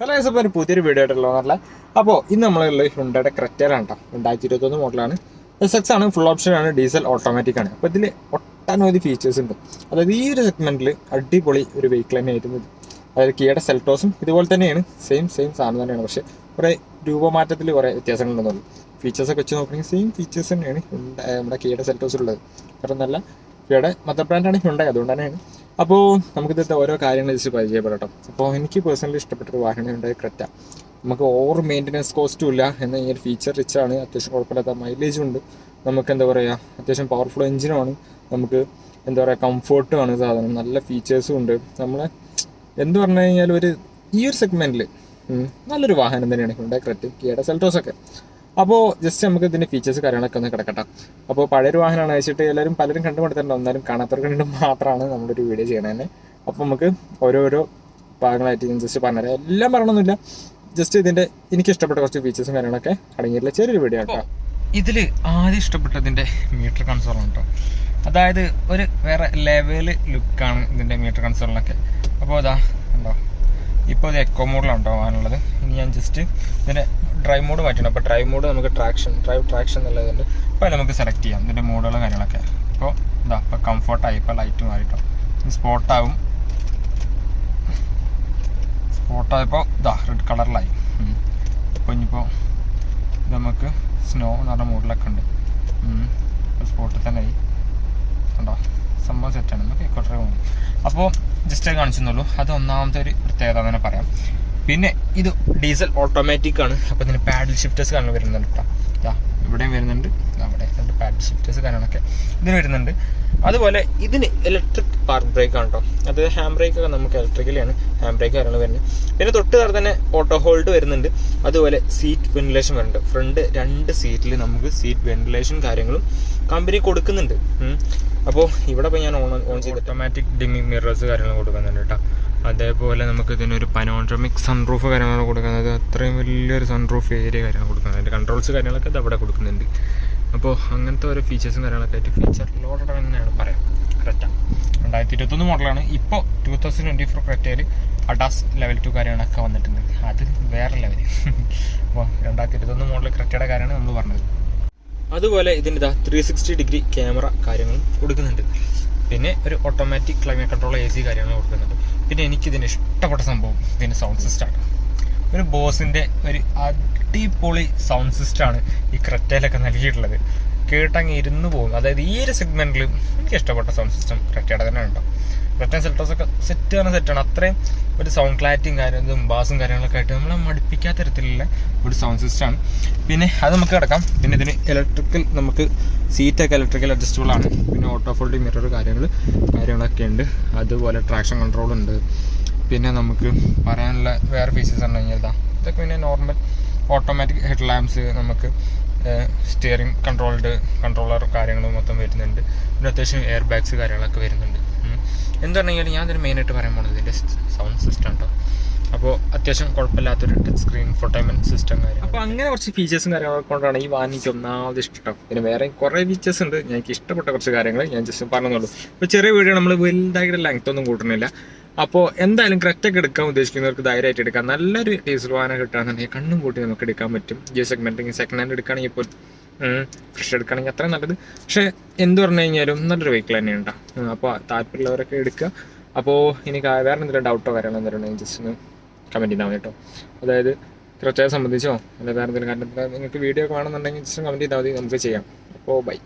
Hello സപ്പോൾ ഒരു പുതിയൊരു video ആയിട്ടുള്ള പറഞ്ഞാൽ അപ്പോൾ ഇന്ന് നമ്മളുള്ള ഹുണ്ടയുടെ ക്രെറ്റയിലാണ് കേട്ടോ. രണ്ടായിരത്തി ഇരുപത്തൊന്ന് മോഡലാണ് എസ് എക്സ് ആണ് ഫുൾ ഓപ്ഷൻ ആണ് ഡീസൽ ഓട്ടോമാറ്റിക് ആണ്. അപ്പോൾ ഇതിൽ ഒട്ടനവധി ഫീച്ചേഴ്സ് ഉണ്ട്. അതായത് ഈ ഒരു സെഗ്മെന്റിൽ അടിപൊളി ഒരു വെഹിക്കിൾ തന്നെയായിരുന്നു ഇത്. അതായത് കീയുടെ സെൽറ്റോസും ഇതുപോലെ തന്നെയാണ്. സെയിം സെയിം സാധനം തന്നെയാണ്. പക്ഷേ കുറേ രൂപമാറ്റത്തിൽ കുറേ വ്യത്യാസങ്ങളുണ്ടെന്നുള്ളൂ ഫീച്ചേഴ്സൊക്കെ വെച്ച് നോക്കുകയാണെങ്കിൽ സെയിം ഫീച്ചേഴ്സ് തന്നെയാണ് നമ്മുടെ കിയുടെ സെൽറ്റോസിലുള്ളത് കാരണം നല്ല കീയുടെ മദർ ബ്രാൻഡാണ് ഹുണ്ടായി അതുകൊണ്ട് തന്നെയാണ്. അപ്പോൾ നമുക്കിതിന്റെ ഓരോ കാര്യങ്ങൾ വെച്ച് പരിചയപ്പെടട്ടോ. അപ്പോൾ എനിക്ക് പേഴ്സണലി ഇഷ്ടപ്പെട്ടൊരു വാഹനം ഉണ്ടായി ക്രെറ്റ. നമുക്ക് ഓവർ മെയിന്റനൻസ് കോസ്റ്റും ഇല്ല. എന്ന ഈ ഒരു ഫീച്ചർ റിച്ചാണ് അത്യാവശ്യം കുഴപ്പമില്ലാത്ത മൈലേജും ഉണ്ട്. നമുക്ക് എന്താ പറയുക അത്യാവശ്യം പവർഫുൾ എഞ്ചിനുമാണ് നമുക്ക് എന്താ പറയുക കംഫർട്ടും ആണ് സാധനം. നല്ല ഫീച്ചേഴ്സും ഉണ്ട്. നമ്മളെ എന്ത് പറഞ്ഞു കഴിഞ്ഞാൽ ഒരു ഈ ഒരു സെഗ്മെന്റിൽ നല്ലൊരു വാഹനം തന്നെയാണ് ഹുണ്ടായി ക്രെറ്റ കിയുടെ സെൽറ്റോസ് ഒക്കെ. അപ്പോൾ ജസ്റ്റ് നമുക്ക് ഇതിന്റെ ഫീച്ചേഴ്സ് കാര്യങ്ങളൊക്കെ ഒന്ന് കിടക്കട്ടെ. അപ്പോൾ പഴയൊരു വാഹനമാണ് വെച്ചിട്ട് എല്ലാവരും പലരും കണ്ടുപിടുത്തിട്ടുണ്ടോ എന്നാലും കാണാത്തവർക്ക് വേണ്ടി മാത്രമാണ് ഒരു വീഡിയോ ചെയ്യണത് അപ്പോൾ നമുക്ക് ഓരോരോ ഭാഗങ്ങളായിട്ട് ഞാൻ ജസ്റ്റ് പറഞ്ഞുതരാം. എല്ലാം പറയണമെന്നില്ല ജസ്റ്റ് ഇതിന്റെ എനിക്ക് ഇഷ്ടപ്പെട്ട കുറച്ച് ഫീച്ചേഴ്സും കാര്യങ്ങളൊക്കെ അടങ്ങിയിട്ടുള്ള ചെറിയൊരു വീഡിയോ ആട്ടോ. ഇതിൽ ആദ്യം ഇഷ്ടപ്പെട്ടതിന്റെ മീറ്റർ കൺസോൾ കേട്ടോ അതായത് ഒരു വേറെ ലെവൽ ലുക്കാണ് ഇതിന്റെ മീറ്റർ കൺസോളിനൊക്കെ അപ്പോൾ അതാ ഉണ്ടോ ഇപ്പോൾ ഇത് എക്കോ മോഡിലാണ് കേട്ടോ ഇനി ഞാൻ ജസ്റ്റ് ഇതിന്റെ ഡ്രൈവ് മോഡ് മാറ്റണം. അപ്പോൾ ഡ്രൈവ് മോഡ് നമുക്ക് ട്രാക്ഷൻ ഡ്രൈവ് ട്രാക്ഷൻ എന്നുള്ളതുണ്ട്. അപ്പോൾ നമുക്ക് സെലക്ട് ചെയ്യാം. ഇതിന്റെ മോഡുകളും കാര്യങ്ങളൊക്കെ. ഇപ്പോൾ ഇതാ ഇപ്പോൾ കംഫർട്ടായി ഇപ്പോൾ ലൈറ്റ് മാറിയിട്ടോ സ്പോട്ടാവും സ്പോട്ടായപ്പോൾ ഇതാ റെഡ് കളറിലായി അപ്പോൾ ഇനിയിപ്പോൾ ഇത് നമുക്ക് സ്നോ എന്ന് പറഞ്ഞ മോഡിലൊക്കെ ഉണ്ട്. സ്പോട്ടിൽ തന്നെ ആയി. കണ്ടോ? സംഭവം സെറ്റാണ് നമുക്ക് ഇക്കോ ഡ്രൈവ് അപ്പോൾ ജസ്റ്റ് കാണിച്ചെന്നുള്ളൂ അത് ഒന്നാമത്തെ ഒരു പ്രത്യേകത തന്നെ പറയാം. പിന്നെ ഇത് ഡീസൽ ഓട്ടോമാറ്റിക് ആണ്. അപ്പോൾ ഇതിന് പാഡിൽ ഷിഫ്റ്റേഴ്സ് കാരണം വരുന്നുണ്ട് കേട്ടോ ഇവിടെയും വരുന്നുണ്ട്. അവിടെ രണ്ട് പാഡിൽ ഷിഫ്റ്റേഴ്സ് കാര്യങ്ങളൊക്കെ ഇതിന് വരുന്നുണ്ട്. അതുപോലെ ഇതിന് ഇലക്ട്രിക് പാർക്ക് ബ്രേക്ക് ആണ് കേട്ടോ അതായത് ഹാൻഡ് ബ്രേക്ക് ഒക്കെ നമുക്ക് ഇലക്ട്രിക്കലാണ് ഹാൻഡ് ബ്രേക്ക് കാര്യങ്ങൾ വരുന്നത്. പിന്നെ തൊട്ട് താഴെ തന്നെ ഓട്ടോ ഹോൾഡ് വരുന്നുണ്ട്. അതുപോലെ സീറ്റ് വെന്റിലേഷൻ വരുന്നുണ്ട്. ഫ്രണ്ട് രണ്ട് സീറ്റിൽ നമുക്ക് സീറ്റ് വെന്റിലേഷൻ കാര്യങ്ങളും കമ്പനി കൊടുക്കുന്നുണ്ട്. അപ്പോൾ ഇവിടെ ഇപ്പോൾ ഞാൻ ഓൺ ഓൺ ചെയ്ത് ഓട്ടോമാറ്റിക് ഡിമിങ് മിറേഴ്സ് കാര്യങ്ങൾ കൊടുക്കുന്നുണ്ട് കേട്ടോ അതേപോലെ നമുക്ക് ഇതിനൊരു പനോൺട്രമിക് സൺറൂഫ് കാര്യങ്ങളാണ് കൊടുക്കുന്നത്. അത്രയും വലിയൊരു സൺറൂഫ് ഏരിയ കാര്യങ്ങൾ കൊടുക്കുന്നത്. അതിന്റെ കൺട്രോൾസ് കാര്യങ്ങളൊക്കെ ഇത് അവിടെ കൊടുക്കുന്നുണ്ട്. അപ്പോൾ അങ്ങനത്തെ ഓരോ ഫീച്ചേഴ്സും കാര്യങ്ങളൊക്കെ ആയിട്ട് ഫീച്ചർ ലോഡഡ് തന്നെയാണ് പറയാം ക്രെറ്റ രണ്ടായിരത്തി ഇരുപത്തൊന്ന് മോഡലാണ് ഇപ്പോൾ ടൂ തൗസൻഡ് ട്വന്റി ഫോർ ക്രെറ്റയിൽ അഡാസ് ലെവൽ ടു കാര്യങ്ങളൊക്കെ വന്നിട്ടുണ്ട്. അത് വേറെ ലെവൽ അപ്പോൾ രണ്ടായിരത്തി ഇരുപത്തൊന്ന് മോഡൽ ക്രെറ്റയുടെ കാര്യമാണ് നമ്മൾ പറഞ്ഞത്. അതുപോലെ ഇതിന്റെ ഇതാ ത്രീ സിക്സ്റ്റി ഡിഗ്രി ക്യാമറ കാര്യങ്ങളും കൊടുക്കുന്നുണ്ട്. പിന്നെ ഒരു automatic climate control A C കാര്യങ്ങൾ കൊടുക്കുന്നുണ്ട്. പിന്നെ എനിക്കിതിന് ഇഷ്ടപ്പെട്ട സംഭവം ഇതിന്റെ സൗണ്ട് സിസ്റ്റമാണ് ഒരു ബോസിന്റെ ഒരു അടിപൊളി സൗണ്ട് സിസ്റ്റമാണ് ഈ ക്രെറ്റയിലൊക്കെ നൽകിയിട്ടുള്ളത്. കേട്ടങ്ങ് ഇരുന്ന് പോകും. അതായത് ഈ ഒരു സെഗ്മെന്റിലും എനിക്ക് ഇഷ്ടപ്പെട്ട സൗണ്ട് സിസ്റ്റം ക്രെറ്റയുടെ തന്നെ ഉണ്ടോ? ക്രെറ്റൻ സെൽട്ടോസ് ഒക്കെ സെറ്റ് ആണ്. സെറ്റാണ് അത്രയും ഒരു സൗണ്ട് ക്ലാരിറ്റിയും കാര്യങ്ങളും ബാസും കാര്യങ്ങളൊക്കെ ആയിട്ട് നമ്മളെ മടുപ്പിക്കാത്ത തരത്തിലുള്ള ഒരു സൗണ്ട് സിസ്റ്റമാണ് പിന്നെ അത് നമുക്ക് കിടക്കാം. പിന്നെ ഇതിന് ഇലക്ട്രിക്കൽ നമുക്ക് സീറ്റൊക്കെ ഇലക്ട്രിക്കൽ അഡ്ജസ്റ്റബിൾ ആണ്. പിന്നെ ഓട്ടോ ഫോൾഡിംഗ് മിറർ കാര്യങ്ങൾ കാര്യങ്ങളൊക്കെ ഉണ്ട്. അതുപോലെ ട്രാക്ഷൻ കൺട്രോൾ ഉണ്ട്. പിന്നെ നമുക്ക് പറയാനുള്ള വേറെ ഫീച്ചേഴ്സ് ഉണ്ട് കഴിഞ്ഞാൽ ഇതാ. ഇതൊക്കെ പിന്നെ നോർമൽ ഓട്ടോമാറ്റിക് ഹെഡ് ലാമ്പ്സ് നമുക്ക് സ്റ്റിയറിംഗ് കൺട്രോൾഡ് കൺട്രോളർ കാര്യങ്ങൾ മൊത്തം വരുന്നുണ്ട്. പിന്നെ അത്യാവശ്യം എയർ ബാഗ്സ് കാര്യങ്ങളൊക്കെ വരുന്നുണ്ട്. എന്ത് പറഞ്ഞു കഴിഞ്ഞാൽ ഞാൻ ഇതിന് മെയിനായിട്ട് പറയാൻ പോകുന്നത് ഇതിന്റെ സൗണ്ട് സിസ്റ്റം ഉണ്ടോ? അപ്പോൾ അത്യാവശ്യം കുഴപ്പമില്ലാത്തൊരു ടച്ച് സ്ക്രീൻ ഫോട്ടോമെന്റ് സിസ്റ്റം കാര്യം അപ്പോൾ അങ്ങനെ കുറച്ച് ഫീച്ചേഴ്സും കാര്യങ്ങളൊക്കെ കൊണ്ടാണ് ഈ വാൻ ഒന്നാമത് ഇഷ്ടം. പിന്നെ വേറെ കുറേ ഫീച്ചേഴ്സ് ഉണ്ട്. എനിക്ക് ഇഷ്ടപ്പെട്ട കുറച്ച് കാര്യങ്ങൾ ഞാൻ ജസ്റ്റ് പറഞ്ഞുള്ളൂ ഇപ്പോൾ ചെറിയ വീഡിയോ നമ്മൾ വലുതായിട്ട് ലെങ്ത് ഒന്നും കൂട്ടണില്ല. അപ്പോൾ എന്തായാലും ക്രെറ്റൊക്കെ എടുക്കാൻ ഉദ്ദേശിക്കുന്നവർക്ക് ധൈര്യമായിട്ട് എടുക്കാം. നല്ലൊരു ഡീസൽ വാഹനം കിട്ടുകയാണെന്നുണ്ടെങ്കിൽ കണ്ണും കൂട്ടി നമുക്ക് എടുക്കാൻ പറ്റും. ഈ സെഗ്മെന്റ് സെക്കൻഡ് ഹാൻഡ് എടുക്കുകയാണെങ്കിൽ ഇപ്പോൾ ഫ്രഷ് എടുക്കുകയാണെങ്കിൽ അത്രയും നല്ലത്. പക്ഷേ എന്ത് പറഞ്ഞു കഴിഞ്ഞാലും നല്ലൊരു വെഹിക്കിൾ തന്നെയാണ് കേട്ടോ അപ്പോൾ താല്പര്യമുള്ളവരൊക്കെ എടുക്കുക. അപ്പോൾ ഇനി വേറെ എന്തെങ്കിലും ഡൗട്ടോ കാര്യങ്ങളോ എന്തെങ്കിലും ജസ്റ്റ് ഒന്ന് കമന്റ് ചെയ്താൽ മതി കേട്ടോ. അതായത് ക്രെറ്റയെ സംബന്ധിച്ചോ? അല്ലെങ്കിൽ വേറെ എന്തെങ്കിലും കാരണം നിങ്ങൾക്ക് വീഡിയോ ഒക്കെ വേണമെന്നുണ്ടെങ്കിൽ ജസ്റ്റ് കമന്റ് ചെയ്താൽ മതി. നമുക്ക് ചെയ്യാം. അപ്പോൾ ബൈ